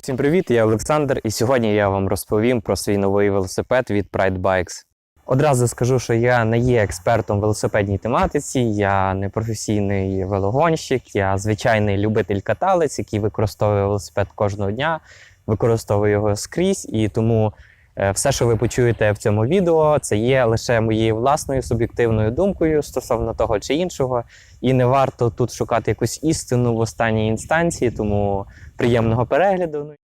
Всім привіт, я Олександр, і сьогодні я вам розповім про свій новий велосипед від Pride Bikes. Одразу скажу, що я не є експертом велосипедній тематиці, я не професійний велогонщик, я звичайний любитель каталець, який використовує велосипед кожного дня, використовує його скрізь, і тому все, що ви почуєте в цьому відео, це є лише моєю власною суб'єктивною думкою стосовно того чи іншого. І не варто тут шукати якусь істину в останній інстанції, тому приємного перегляду.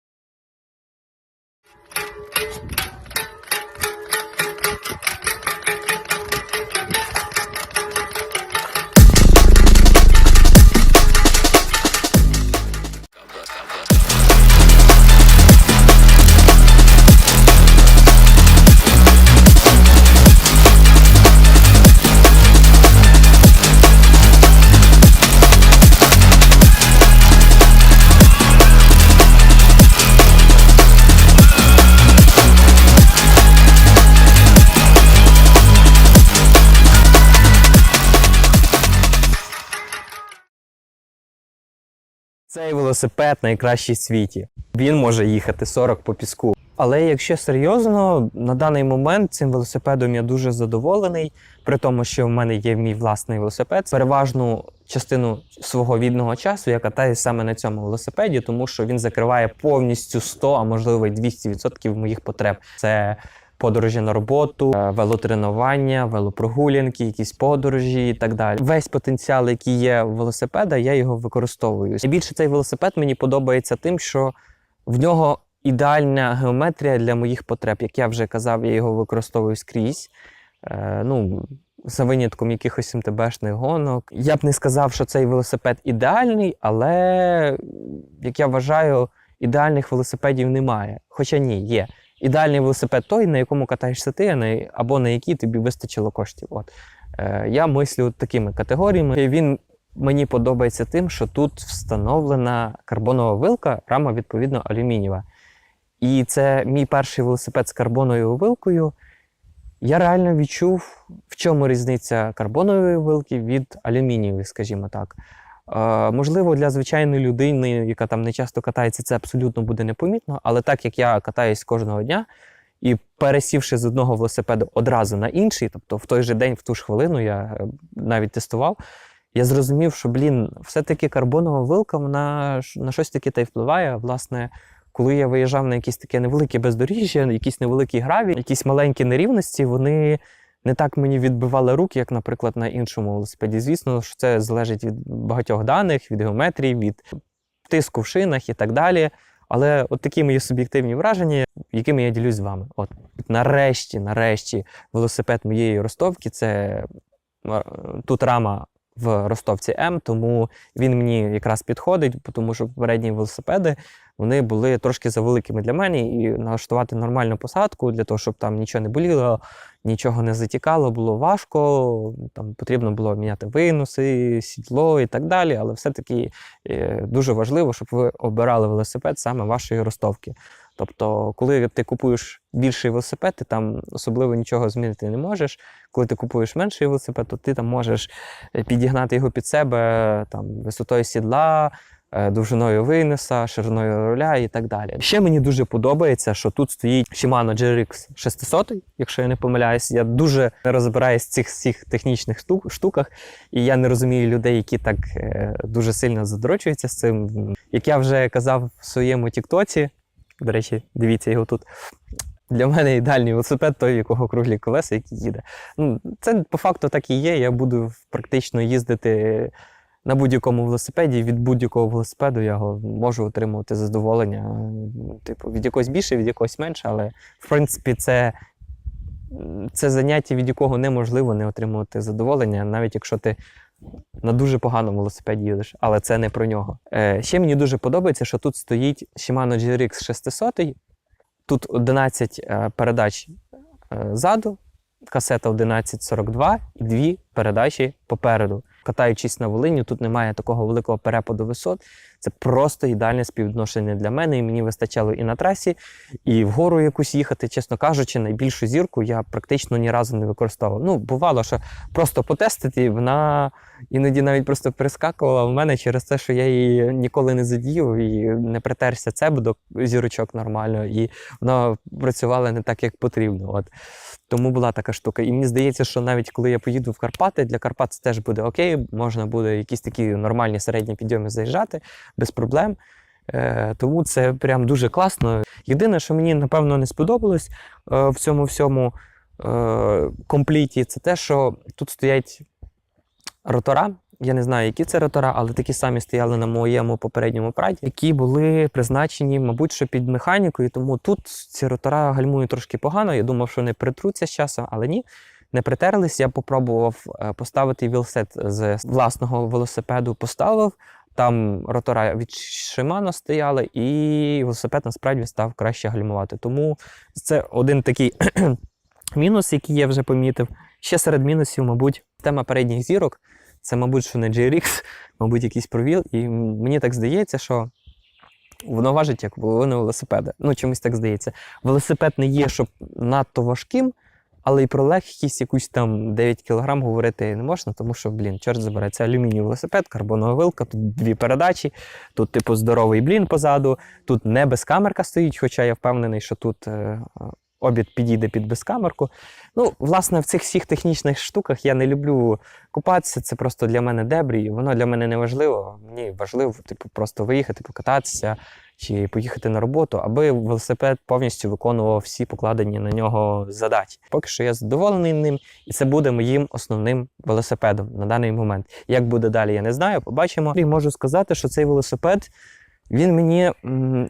Цей велосипед найкращий в світі. Він може їхати 40 по піску. Але якщо серйозно, на даний момент цим велосипедом я дуже задоволений, при тому, що в мене є мій власний велосипед. Переважну частину свого вільного часу я катаюсь саме на цьому велосипеді, тому що він закриває повністю 100, а можливо й 200% моїх потреб. Це подорожі на роботу, е, велотренування, велопрогулянки, якісь подорожі і так далі. Весь потенціал, який є в велосипеда, я його використовую. Найбільше цей велосипед мені подобається тим, що в нього ідеальна геометрія для моїх потреб. Як я вже казав, я його використовую скрізь. Е, ну, за винятком якихось МТБшних гонок. Я б не сказав, що цей велосипед ідеальний, але, як я вважаю, ідеальних велосипедів немає. Хоча ні, є. Ідеальний велосипед той, на якому катаєшся ти, або на який тобі вистачило коштів. От. Е, я мислю такими категоріями. Він мені подобається тим, що тут встановлена карбонова вилка, рама, відповідно, алюмінієва. І це мій перший велосипед з карбоновою вилкою. Я реально відчув, в чому різниця карбонової вилки від алюмінієвої, скажімо так. Можливо, для звичайної людини, яка там не часто катається, це абсолютно буде непомітно, але так як я катаюсь кожного дня і пересівши з одного велосипеду одразу на інший, тобто в той же день, в ту ж хвилину, я е, навіть тестував, я зрозумів, що, блін, все-таки карбонова вилка вона на щось таке та й впливає. Власне, коли я виїжджав на якісь таке невелике бездоріжжя, якісь невеликі граві, якісь маленькі нерівності, вони не так мені відбивали руки, як, наприклад, на іншому велосипеді. Звісно, що це залежить від багатьох даних, від геометрії, від тиску в шинах і так далі. Але от такі мої суб'єктивні враження, якими я ділюсь з вами. От нарешті, нарешті, велосипед моєї ростовки це е, тут рама в ростовці М, тому він мені якраз підходить, тому що попередні велосипеди вони були трошки завеликими для мене, і налаштувати нормальну посадку для того, щоб там нічого не боліло, нічого не затікало, було важко. Там потрібно було міняти винуси, сідло і так далі. Але все-таки е, дуже важливо, щоб ви обирали велосипед саме вашої ростовки. Тобто, коли ти купуєш більший велосипед, ти там особливо нічого змінити не можеш. Коли ти купуєш менший велосипед, то ти там можеш е, підігнати його під себе там, висотою сідла, е, довжиною винеса, шириною руля і так далі. Ще мені дуже подобається, що тут стоїть Shimano GRX 600, якщо я не помиляюсь. Я дуже не розбираюсь в цих всіх технічних штуках, і я не розумію людей, які так е, дуже сильно задрочуються з цим. Як я вже казав в своєму Тіктоці, до речі, дивіться його тут. Для мене ідеальний велосипед той, в якого круглі колеса, який їде. Ну, це по факту так і є. Я буду практично їздити на будь-якому велосипеді. Від будь-якого велосипеду я його можу отримувати задоволення. Типу, від якогось більше, від якогось менше, але в принципі це, це заняття, від якого неможливо не отримувати задоволення, навіть якщо ти на дуже поганому велосипеді їдеш, але це не про нього. Е, ще мені дуже подобається, що тут стоїть Shimano GRX 600. Тут 11 е, передач е, ззаду, касета 1142 і дві передачі попереду. Катаючись на Волині, тут немає такого великого перепаду висот. Це просто ідеальне співвідношення для мене, і мені вистачало і на трасі, і вгору якусь їхати. Чесно кажучи, найбільшу зірку я практично ні разу не використовував. Ну, бувало, що просто потестити, вона іноді навіть просто перескакувала в мене через те, що я її ніколи не задіяв і не притерся цеб до зірочок нормально, і вона працювала не так, як потрібно. От. Тому була така штука. І мені здається, що навіть коли я поїду в Карпати, для Карпат це теж буде окей, можна буде якісь такі нормальні середні підйоми заїжджати без проблем. Е, тому це прям дуже класно. Єдине, що мені напевно не сподобалось е, в цьому всьому е, компліті, це те, що тут стоять ротора. Я не знаю, які це ротора, але такі самі стояли на моєму попередньому праді, які були призначені, мабуть, що під механікою. Тому тут ці ротора гальмують трошки погано. Я думав, що вони притруться з часом, але ні. Не притерлись. Я попробував е, поставити вілсет з власного велосипеду, поставив. Там ротора від Shimano стояли, і велосипед насправді став краще гальмувати. Тому це один такий мінус, який я вже помітив. Ще серед мінусів, мабуть, тема передніх зірок. Це, мабуть, що не GRX, мабуть, якийсь провіл. І мені так здається, що воно важить як половина велосипеда. Ну, чомусь так здається. Велосипед не є, щоб надто важким, але і про легкість якусь там 9 кг говорити не можна, тому що, блін, чорт забере, це алюмінієвий велосипед, карбонова вилка, тут дві передачі, тут, типу, здоровий блін позаду, тут не безкамерка стоїть, хоча я впевнений, що тут. Обід підійде під безкамерку. Ну, власне, в цих всіх технічних штуках я не люблю купатися. Це просто для мене дебрі. Воно для мене не важливо. Мені важливо, типу, просто виїхати, покататися чи поїхати на роботу, аби велосипед повністю виконував всі покладені на нього задачі. Поки що я задоволений ним, і це буде моїм основним велосипедом на даний момент. Як буде далі, я не знаю. Побачимо. І можу сказати, що цей велосипед. Він мені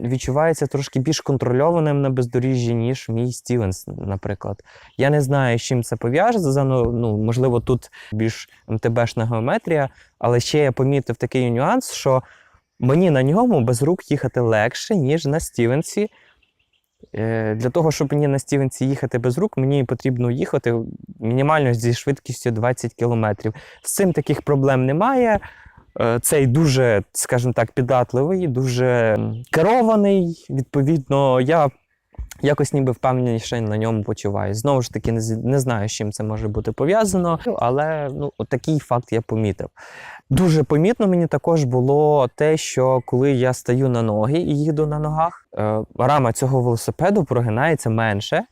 відчувається трошки більш контрольованим на бездоріжжі, ніж мій Стівенс, наприклад. Я не знаю, з чим це пов'язано. Ну, можливо, тут більш МТБшна геометрія, але ще я помітив такий нюанс, що мені на ньому без рук їхати легше, ніж на Стівенсі. Е, Для того, щоб мені на Стівенсі їхати без рук, мені потрібно їхати мінімально зі швидкістю 20 км. З цим таких проблем немає. Е, Цей дуже, скажімо так, піддатливий, дуже керований. Відповідно, я якось ніби впевненіше на ньому почуваюся. Знову ж таки, не, знаю, з чим це може бути пов'язано, але ну, такий факт я помітив. Дуже помітно мені також було те, що коли я стаю на ноги і їду на ногах, е, рама цього велосипеду прогинається менше.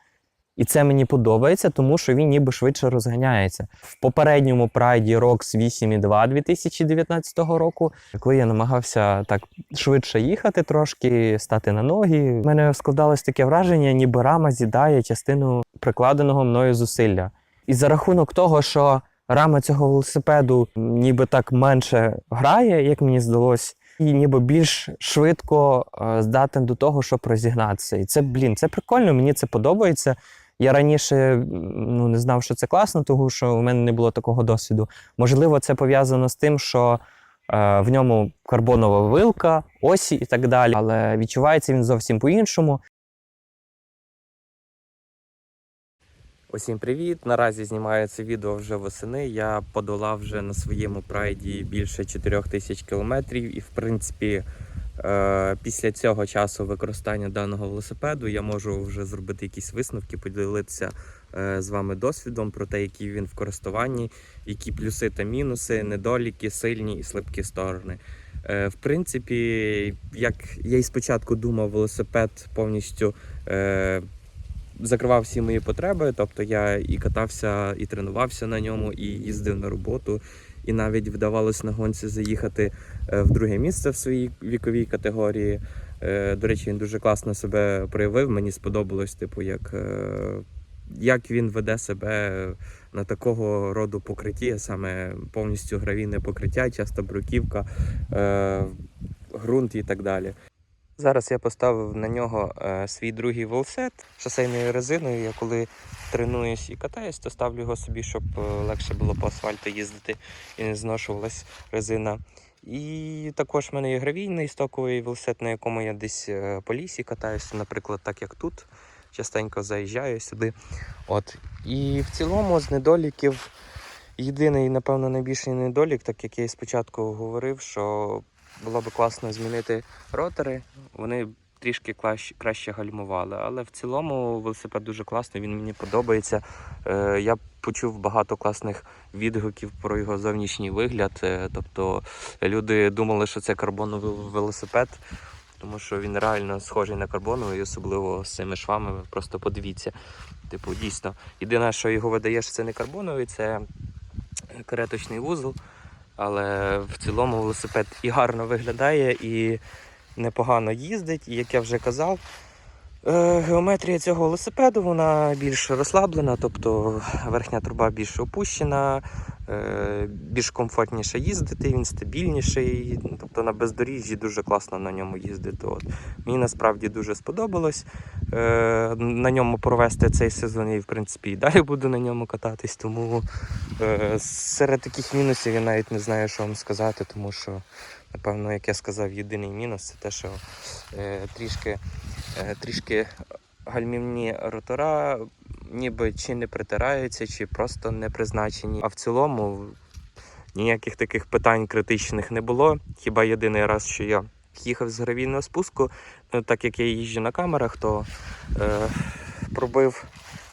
І це мені подобається, тому що він ніби швидше розганяється. В попередньому прайді ROX 8.2 2019 року, коли я намагався так швидше їхати трошки, стати на ноги, в мене складалось таке враження, ніби рама з'їдає частину прикладеного мною зусилля. І за рахунок того, що рама цього велосипеду ніби так менше грає, як мені здалось, і ніби більш швидко е, здатен до того, щоб розігнатися. І це, блін, це прикольно, мені це подобається. Я раніше ну, не знав, що це класно, тому що у мене не було такого досвіду. Можливо, це пов'язано з тим, що е, в ньому карбонова вилка, осі і так далі, але відчувається він зовсім по-іншому. Усім привіт! Наразі знімаю це відео вже восени. Я подолав вже на своєму прайді більше 4 тисяч кілометрів, і в принципі, після цього часу використання даного велосипеду я можу вже зробити якісь висновки, поділитися е, з вами досвідом про те, який він в користуванні, які плюси та мінуси, недоліки, сильні і слабкі сторони. Е, В принципі, як я і спочатку думав, велосипед повністю. Е, закривав всі мої потреби. Тобто я і катався, і тренувався на ньому, і їздив на роботу. І навіть вдавалось на гонці заїхати е, в друге місце в своїй віковій категорії. Е, До речі, він дуже класно себе проявив. Мені сподобалось, типу, як, е, як він веде себе на такого роду покритті, саме повністю гравійне покриття, часто бруківка, ґрунт і так далі. Зараз я поставив на нього е, свій другий волсет шосейною резиною. Я коли тренуюсь і катаюсь, то ставлю його собі, щоб е, легше було по асфальту їздити і не зношувалась резина. І також в мене є гравійний стоковий велосипед, на якому я десь е, по лісі катаюся, наприклад, так як тут. Частенько заїжджаю сюди. От. І в цілому з недоліків єдиний, напевно, найбільший недолік, так як я і спочатку говорив, що було б класно змінити ротори. Вони трішки краще, краще гальмували. Але в цілому велосипед дуже класний, він мені подобається. Е, я почув багато класних відгуків про його зовнішній вигляд. Е, тобто люди думали, що це карбоновий велосипед. Тому що він реально схожий на карбоновий, особливо з цими швами. Просто подивіться. Типу, дійсно, єдине, що його видає, що це не карбоновий, це кареточний вузол. Але в цілому велосипед і гарно виглядає, і непогано їздить. І як я вже казав, геометрія цього велосипеду вона більш розслаблена, тобто верхня труба більш опущена, е, більш комфортніше їздити, він стабільніший. Тобто на бездоріжжі дуже класно на ньому їздити. От. Мені насправді дуже сподобалось е, на ньому провести цей сезон і в принципі і далі буду на ньому кататись. Тому е, серед таких мінусів я навіть не знаю, що вам сказати, тому що, напевно, як я сказав, єдиний мінус це те, що е, трішки, е, трішки гальмівні ротора ніби чи не притираються, чи просто не призначені. А в цілому ніяких таких питань критичних не було. Хіба єдиний раз, що я їхав з гравійного спуску, ну, так як я їжджу на камерах, то е, пробив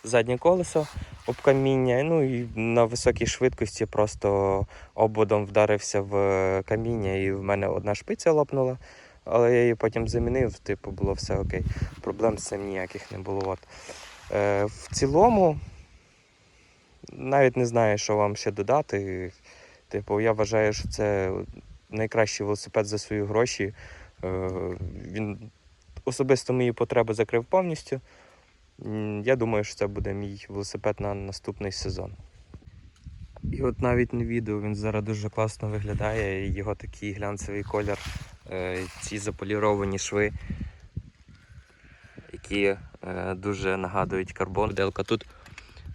заднє колесо об каміння. Ну і на високій швидкості просто ободом вдарився в каміння, і в мене одна шпиця лопнула. Але я її потім замінив, типу, було все окей. Проблем з цим ніяких не було. От. Е, в цілому, навіть не знаю, що вам ще додати. Типу, я вважаю, що це найкращий велосипед за свої гроші. Е, він особисто мої потреби закрив повністю. Я думаю, що це буде мій велосипед на наступний сезон. І от навіть на відео він зараз дуже класно виглядає. Його такий глянцевий колір, е, ці заполіровані шви, які е, дуже нагадують карбон. Моделка тут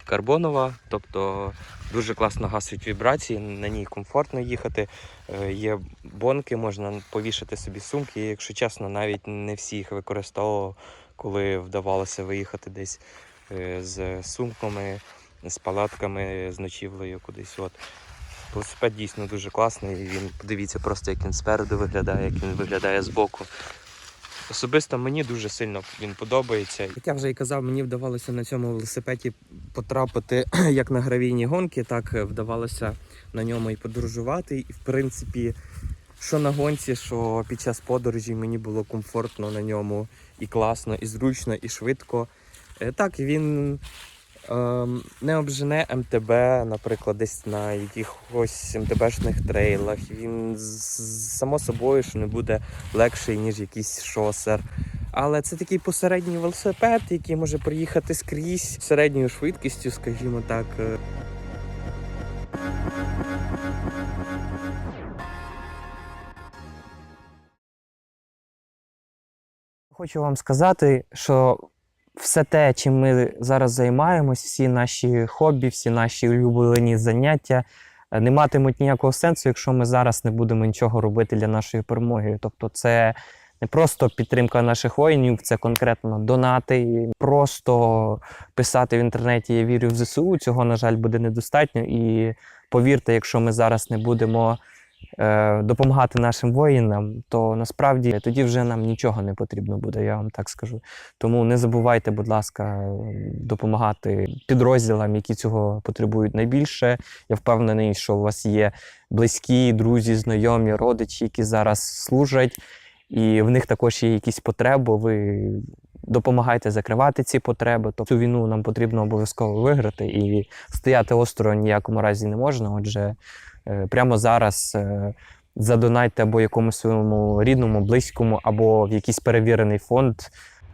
карбонова, тобто дуже класно гасить вібрації, на ній комфортно їхати. Е, Є бонки, можна повішати собі сумки. Якщо чесно, навіть не всі їх використовував, коли вдавалося виїхати десь е, з сумками, з палатками, з ночівлею кудись. От. Велосипед дійсно дуже класний. Він подивіться просто, як він спереду виглядає, як він виглядає збоку. Особисто мені дуже сильно він подобається. Як я вже і казав, мені вдавалося на цьому велосипеді потрапити як на гравійні гонки, так вдавалося на ньому і подорожувати. І в принципі, що на гонці, що під час подорожі мені було комфортно на ньому і класно, і зручно, і швидко. Е, Так, він ем, не обжене МТБ, наприклад, десь на якихось МТБшних трейлах. Він само собою що не буде легший, ніж якийсь шосер. Але це такий посередній велосипед, який може проїхати скрізь середньою швидкістю, скажімо так. Хочу вам сказати, що все те, чим ми зараз займаємось, всі наші хобі, всі наші улюблені заняття е, не матимуть ніякого сенсу, якщо ми зараз не будемо нічого робити для нашої перемоги. Тобто, це не просто підтримка наших воїнів, це конкретно донати, просто писати в інтернеті Я вірю в ЗСУ. Цього, на жаль, буде недостатньо. І повірте, якщо ми зараз не будемо допомагати нашим воїнам, то насправді тоді вже нам нічого не потрібно буде, я вам так скажу. Тому не забувайте, будь ласка, допомагати підрозділам, які цього потребують найбільше. Я впевнений, що у вас є близькі, друзі, знайомі, родичі, які зараз служать, і в них також є якісь потреби. Ви допомагайте закривати ці потреби. Тобто цю війну нам потрібно обов'язково виграти, і стояти осторонь ніякому разі не можна. Отже, е, прямо зараз. е, Задонайте або якомусь своєму рідному, близькому, або в якийсь перевірений фонд.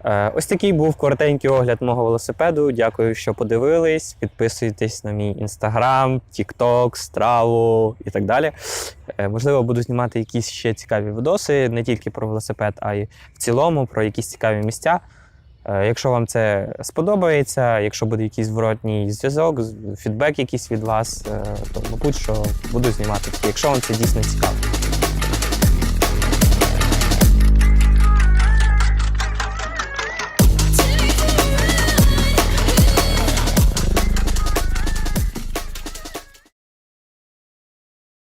Е, Ось такий був коротенький огляд мого велосипеду. Дякую, що подивились. Підписуйтесь на мій інстаграм, тікток, страву і так далі. Е, Можливо, буду знімати якісь ще цікаві відоси, не тільки про велосипед, а й в цілому про якісь цікаві місця. Е, Якщо вам це сподобається, якщо буде якийсь зворотній зв'язок, фідбек якийсь від вас, е, то мабуть, що буду знімати якщо вам це дійсно цікаво.